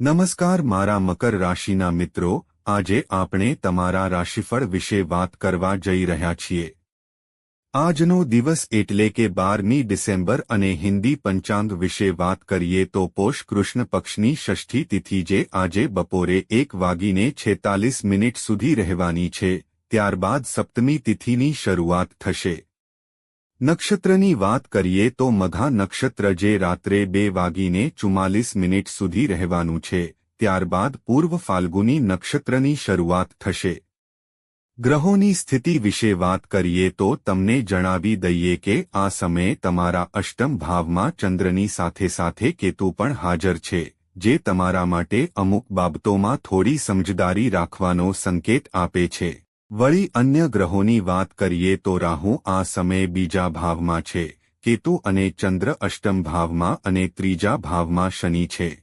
નમસ્કાર મારા મકર રાશિના મિત્રો, આજે આપણે તમારા રાશિફળ વિશે વાત કરવા જઈ રહ્યા છીએ. આજનો દિવસ એટલે કે બારમી ડિસેમ્બર અને હિન્દી પંચાંગ વિશે વાત કરીએ તો પોષ કૃષ્ણ પક્ષની ષષ્ઠી તિથિ જે આજે બપોરે એક વાગીને છેતાલીસ મિનિટ સુધી રહેવાની છે, ત્યારબાદ સપ્તમી તિથિની શરૂઆત થશે. નક્ષત્રની વાત કરીએ તો મઘા નક્ષત્ર જે રાત્રે બે વાગીને ચુમ્માલીસ મિનિટ સુધી રહેવાનું છે, ત્યારબાદ પૂર્વ ફાલ્ગુની નક્ષત્રની શરૂઆત થશે. ગ્રહોની સ્થિતિ વિશે વાત કરીએ તો તમને જણાવી દઈએ કે આ સમયે તમારા અષ્ટમ ભાવમાં ચંદ્રની સાથે સાથે કેતુ પણ હાજર છે, જે તમારા માટે અમુક બાબતોમાં થોડી સમજદારી રાખવાનો સંકેત આપે છે. વળી અન્ય ગ્રહોની વાત કરીએ તો રાહુ આ સમયે બીજા ભાવમાં છે, કેતુ અને ચંદ્ર અષ્ટમ ભાવમાં અને ત્રીજા ભાવમાં શનિ છે.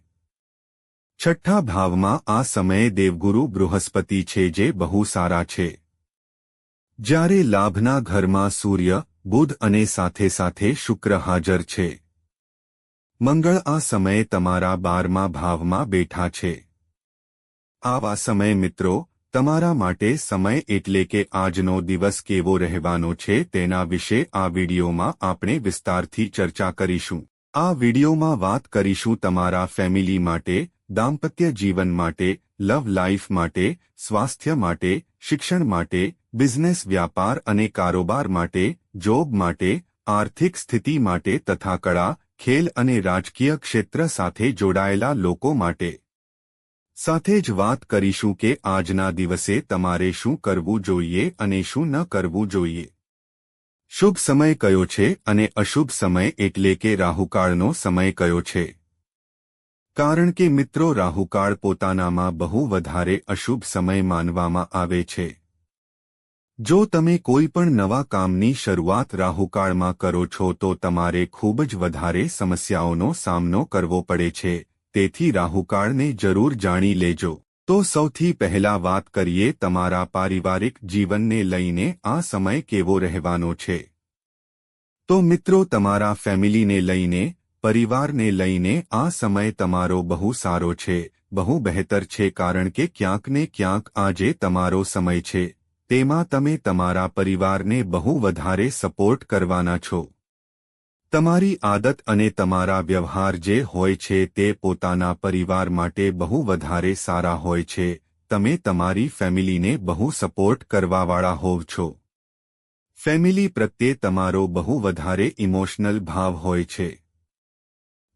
છઠ્ઠા ભાવમાં આ સમયે દેવગુરુ બૃહસ્પતિ છે જે બહુ સારા છે. જ્યારે લાભના ઘરમાં સૂર્ય, બુધ અને સાથે સાથે શુક્ર હાજર છે. મંગળ આ સમયે તમારા બારમા ભાવમાં બેઠા છે. આવા સમય મિત્રો તમારા માટે સમય એટલે કે આજનો દિવસ કેવો રહેવાનો છે તેના વિશે આ વિડીયોમાં આપણે વિસ્તારથી ચર્ચા કરીશું. આ વિડીયોમાં વાત કરીશું તમારા ફેમિલી માટે, દાંપત્ય જીવન માટે, લવ લાઈફ માટે, સ્વાસ્થ્ય માટે, શિક્ષણ માટે, બિઝનેસ વ્યાપાર અને કારોબાર માટે, જોબ માટે, આર્થિક સ્થિતિ માટે તથા કળા, ખેલ અને રાજકીય ક્ષેત્ર સાથે જોડાયેલા લોકો માટે. સાથે જ વાત કરીશું કે આજના દિવસે તમારે શું કરવું જોઈએ અને શું ન કરવું જોઈએ. શુભ સમય કયો છે અને અશુભ સમય એટલે કે રાહુકાળનો સમય કયો છે? કારણ કે મિત્રો, રાહુકાળ પોતાનામાં બહુ વધારે અશુભ સમય માનવામાં આવે છે. જો તમે કોઈ પણ નવા કામની શરૂઆત રાહુકાળમાં કરો છો તો તમારે ખૂબ જ વધારે સમસ્યાઓનો સામનો કરવો પડે છે. તેથી રાહુકાળને જરૂર જાણી લેજો. તો સૌથી પહેલા વાત કરીએ તમારા પારિવારિક જીવનને લઈને આ સમય કેવો રહેવાનો છે. તો મિત્રો તમારા ફેમિલીને લઈને, પરિવારને લઈને આ સમય તમારો બહુ સારો છે, બહુ બહેતર છે કારણ કે ક્યાંક ને ક્યાંક આજે તમારો સમય છે. તેમાં તમે તમારા પરિવારને બહુ વધારે સપોર્ટ કરવાના છો. તમારી આદત અને તમારા વ્યવહાર જે હોય છે તે પોતાના પરિવાર માટે બહુ વધારે સારા હોય છે. તમે તમારી ફેમિલીને બહુ સપોર્ટ કરવાવાળા હોવ છો. ફેમિલી પ્રત્યે તમારો બહુ વધારે ઇમોશનલ ભાવ હોય છે.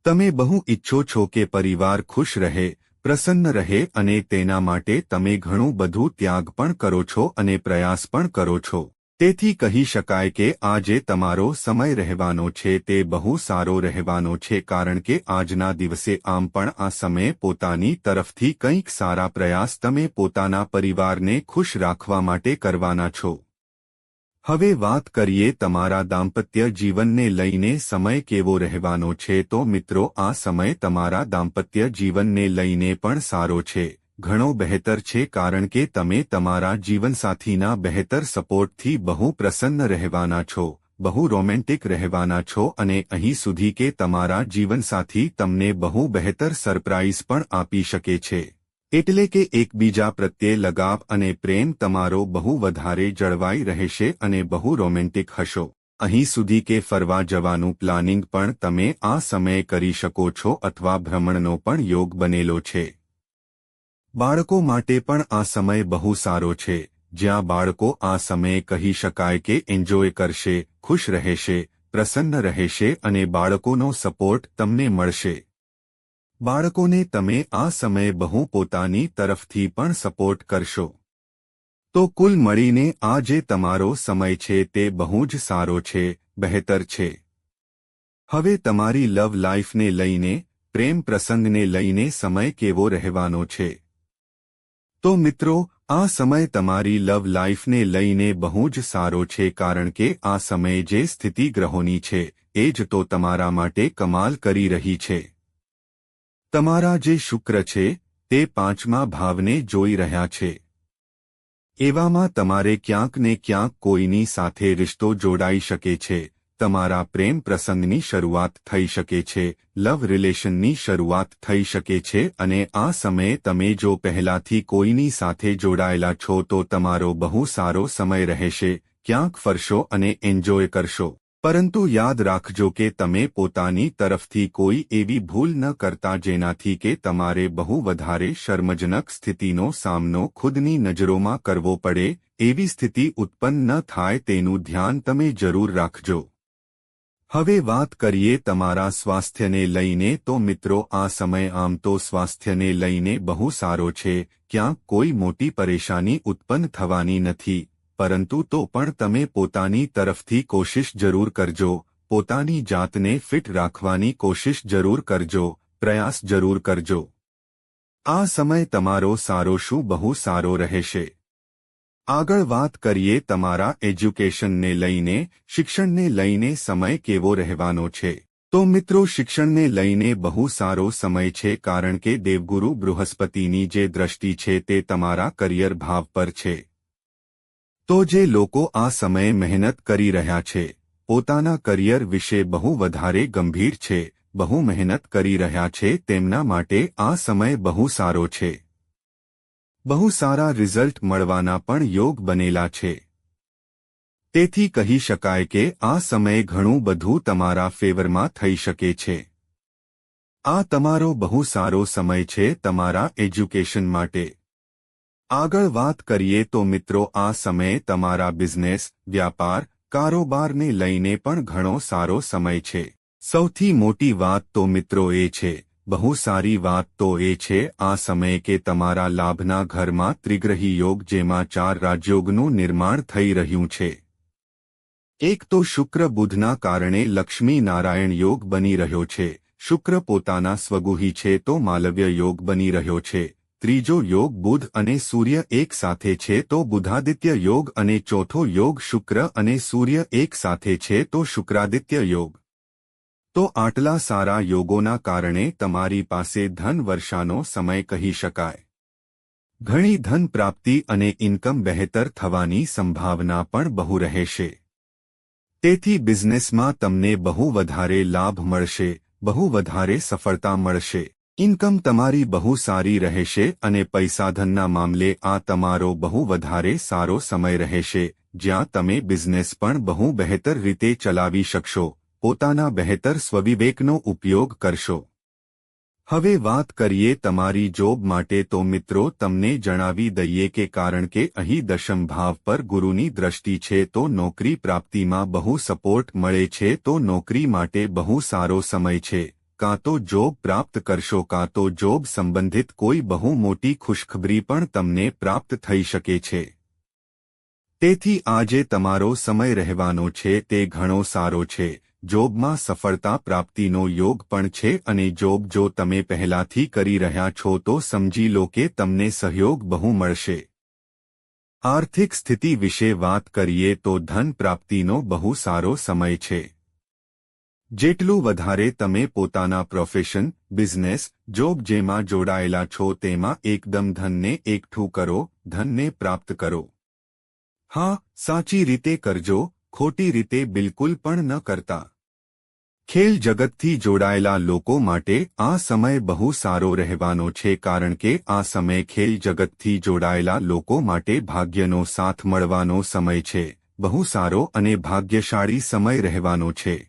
તમે બહુ ઈચ્છો છો કે પરિવાર ખુશ રહે, પ્રસન્ન રહે અને તેના માટે તમે ઘણું બધું ત્યાગ પણ કરો છો અને પ્રયાસ પણ કરો છો. તેથી કહી શકાય કે આજે તમારો સમય રહેવાનો છે, તે બહુ સારો રહેવાનો છે, કારણ કે આજના દિવસે આમ પણ આ સમયે પોતાની તરફથી કંઈક સારા પ્રયાસ તમે પોતાના પરિવારને ખુશ રાખવા માટે કરવાના છો. હવે વાત કરીએ તમારા દાંપત્ય જીવનને લઈને સમય કેવો રહેવાનો છે, તો મિત્રો આ સમય તમારા દાંપત્ય જીવનને લઈને પણ સારો છે. ઘણો બહેતર છે કારણ કે તમે તમારા જીવનસાથીના બહેતર સપોર્ટથી બહુ પ્રસન્ન રહેવાના છો, બહુ રોમેન્ટિક રહેવાના છો અને અહીં સુધી કે તમારા જીવનસાથી તમને બહુ બહેતર સરપ્રાઇઝ પણ આપી શકે છે. એટલે કે એકબીજા પ્રત્યે લગાવ અને પ્રેમ તમારો બહુ વધારે જળવાઈ રહેશે અને બહુ રોમેન્ટિક હશો. અહીં સુધી કે ફરવા જવાનું પ્લાનિંગ પણ તમે આ સમયે કરી શકો છો અથવા ભ્રમણનો પણ યોગ બનેલો છે. બાળકો માટે પણ આ સમય બહુ સારો છે. જ્યાં બાળકો આ સમયે કહી શકાય કે એન્જોય કરશે, ખુશ રહેશે, પ્રસન્ન રહેશે અને બાળકોનો સપોર્ટ તમને મળશે. બાળકોને તમે આ સમયે બહુ પોતાની તરફથી પણ સપોર્ટ કરશો. તો કુલ મળીને આ જે તમારો સમય છે તે બહુ જ સારો છે, બહેતર છે. હવે તમારી લવ લાઈફને લઈને, પ્રેમ પ્રસંગને લઈને સમય કેવો રહેવાનો છે? તો મિત્રો, આ સમય તમારી લવ લાઈફને લઈને બહુ જ સારો છે કારણ કે આ સમયે જે સ્થિતિ ગ્રહોની છે, એ જ તો તમારા માટે કમાલ કરી રહી છે. તમારા જે શુક્ર છે, તે પાંચમા ભાવને જોઈ રહ્યા છે. એવામાં તમારે ક્યાંક ને ક્યાંક કોઈની સાથે રિશ્તો જોડાઈ શકે છે. તમારા પ્રેમ પ્રસંગની શરૂઆત થઈ શકે છે, લવ રિલેશનની શરૂઆત થઈ શકે છે અને આ સમયે તમે જો પહેલાથી કોઈની સાથે જોડાયેલા છો તો તમારો બહુ સારો સમય રહેશે, ક્યાંક ફરશો અને એન્જોય કરશો. પરંતુ યાદ રાખજો કે તમે પોતાની તરફથી કોઈ એવી ભૂલ ન કરતા જેનાથી કે તમારે બહુ વધારે શર્મજનક સ્થિતિનો સામનો ખુદની નજરોમાં કરવો પડે, એવી સ્થિતિ ઉત્પન્ન ન થાય તેનું ધ્યાન તમે જરૂર રાખજો. હવે વાત કરીએ તમારા સ્વાસ્થ્યને લઈને તો મિત્રો, આ સમય આમ તો સ્વાસ્થ્યને લઈને બહુ સારો છે ક્યાંક કોઈ મોટી પરેશાની ઉત્પન્ન થવાની નથી, પરંતુ તો પણ તમે પોતાની તરફથી કોશિશ જરૂર કરજો, પોતાની જાતને ફિટ રાખવાની કોશિશ જરૂર કરજો, પ્રયાસ જરૂર કરજો. આ સમય તમારો સારો શું બહુ સારો રહેશે. આગળ વાત કરીએ તમારા એજ્યુકેશનને લઈને, શિક્ષણને લઈને સમય કેવો રહેવાનો છે? તો મિત્રો, શિક્ષણને લઈને બહુ સારો સમય છે કારણ કે દેવગુરુ બૃહસ્પતિની જે દ્રષ્ટિ છે તે તમારા કરિયર ભાવ પર છે. તો જે લોકો આ સમયે મહેનત કરી રહ્યા છે, પોતાના કરિયર વિશે બહુ વધારે ગંભીર છે, બહુ મહેનત કરી રહ્યા છે તેમના માટે આ સમય બહુ સારો છે. બહુ સારા રિઝલ્ટ મળવાના પણ યોગ બનેલા છે. તેથી કહી શકાય કે આ સમયે ઘણું બધું તમારા ફેવરમાં થઈ શકે છે. આ તમારો બહુ સારો સમય છે તમારા એજ્યુકેશન માટે. આગળ વાત કરીએ તો મિત્રો આ સમયે તમારા બિઝનેસ વ્યાપાર, કારોબારને લઈને પણ ઘણો સારો સમય છે. સૌથી મોટી વાત તો મિત્રો એ છે બહુ સારી વાત તો એ છે, આ સમયે કે તમારા લાભના ઘરમાં ત્રિગ્રહી યોગ જેમાં ચાર રાજયોગનું નિર્માણ થઈ રહ્યું છે. એક તો શુક્ર બુધના કારણે લક્ષ્મી નારાયણ યોગ બની રહ્યો છે. શુક્ર પોતાના સ્વગુહી છે તો માલવ્ય યોગ બની રહ્યો છે. ત્રીજો યોગ બુધ અને સૂર્ય એક સાથે છે તો બુધાદિત્ય યોગ અને ચોથો યોગ શુક્ર અને સૂર્ય એક સાથે છે તો શુક્રાદિત્ય યોગ. તો આટલા સારા યોગોના કારણે તમારી પાસે ધન વર્ષાનો સમય કહી શકાય. ઘણી ધન પ્રાપ્તિ અને ઇન્કમ બહેતર થવાની સંભાવના પણ બહુ રહેશે. તેથી બિઝનેસમાં તમને બહુ વધારે લાભ મળશે, બહુ વધારે સફળતા મળશે. ઇન્કમ તમારી બહુ સારી રહેશે અને પૈસાધનના મામલે આ તમારો બહુ વધારે સારો સમય રહેશે, જ્યાં તમે બિઝનેસ પણ બહુ બહેતર રીતે ચલાવી શકશો. પોતાના બહેતર સ્વવિવેકનો ઉપયોગ કરશો. હવે વાત કરીએ તમારી જોબ માટે તો મિત્રો તમને જણાવી દઈએ કે કારણ કે અહીં દશમ ભાવ પર ગુરુની દ્રષ્ટિ છે તો નોકરી પ્રાપ્તિમાં બહુ સપોર્ટ મળે છે તો નોકરી માટે બહુ સારો સમય છે. કાં તો જોબ પ્રાપ્ત કરશો કાં તો જોબ સંબંધિત કોઈ બહુ મોટી ખુશખબરી પણ તમને પ્રાપ્ત થઈ શકે છે. તેથી આજે તમારો સમય રહેવાનો છે તે ઘણો સારો છે. જોબમાં સફળતા પ્રાપ્તિનો યોગ પણ છે અને જોબ જો તમે પહેલાથી કરી રહ્યા છો તો સમજી લો કે તમને સહયોગ બહુ મળશે. આર્થિક સ્થિતિ વિશે વાત કરીએ તો ધન પ્રાપ્તિનો બહુ સારો સમય છે. જેટલું વધારે તમે પોતાના પ્રોફેશન બિઝનેસ જોબ જેમાં જોડાયેલા છો તેમાં એકદમ ધનને એકઠું કરો, ધનને પ્રાપ્ત કરો. હા, સાચી રીતે કરજો, ખોટી રીતે બિલકુલ પણ ન કરતા. ખેલ જગતથી જોડાયેલા લોકો માટે આ સમય બહુ સારો રહેવાનો છે કારણ કે આ સમય ખેલ જગતથી જોડાયેલા લોકો માટે ભાગ્યનો સાથ મળવાનો સમય છે. બહુ સારો અને ભાગ્યશાળી સમય રહેવાનો છે.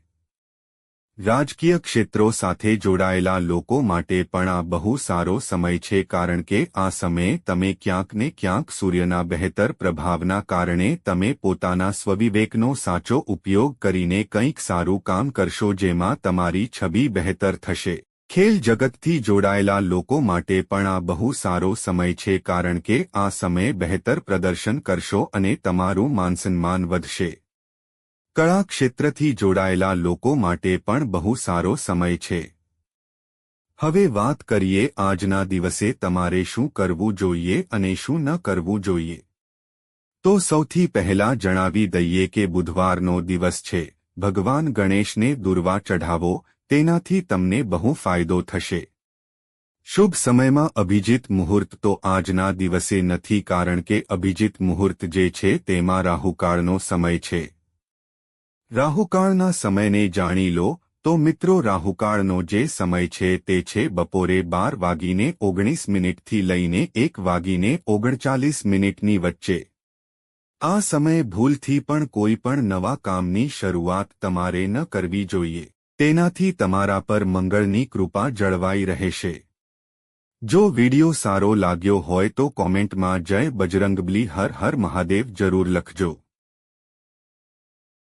રાજકીય ક્ષેત્રો સાથે જોડાયેલા લોકો માટે પણ આ બહુ સારો સમય છે કારણ કે આ સમયે તમે ક્યાંક ને ક્યાંક સૂર્યના બહેતર પ્રભાવના કારણે તમે પોતાના સ્વવિવેકનો સાચો ઉપયોગ કરીને કંઈક સારું કામ કરશો જેમાં તમારી છબી બહેતર થશે. ખેલ જગતથી જોડાયેલા લોકો માટે પણ આ બહુ સારો સમય છે કારણ કે આ સમયે બહેતર પ્રદર્શન કરશો અને તમારું માનસન્માન વધશે. કળા ક્ષેત્રથી જોડાયેલા લોકો માટે પણ બહુ સારો સમય છે. હવે વાત કરીએ આજના દિવસે તમારે શું કરવું જોઈએ અને શું ન કરવું જોઈએ. તો સૌથી પહેલા જણાવી દઈએ કે બુધવારનો દિવસ છે. ભગવાન ગણેશને દુર્વા ચઢાવો, તેનાથી તમને બહુ ફાયદો થશે. શુભ સમયમાં અભિજીત મુહૂર્ત તો આજના દિવસે નથી કારણ કે અભિજીત મુહૂર્ત જે છે તેમાં રાહુકાળનો સમય છે. રાહુકાળના સમયને જાણી લો, તો મિત્રો રાહુકાળનો જે સમય છે તે છે બપોરે બાર વાગીને ઓગણીસ મિનિટથી લઈને એક વાગીને ઓગણચાલીસ મિનિટની વચ્ચે. આ સમયે ભૂલથી પણ કોઈ પણ નવા કામની શરૂઆત તમારે ન કરવી જોઈએ. તેનાથી તમારા પર મંગળની કૃપા જળવાઈ રહેશે. જો વિડિયો સારો લાગ્યો હોય તો કોમેન્ટમાં જય બજરંગબલી હર હર મહાદેવ જરૂર લખજો.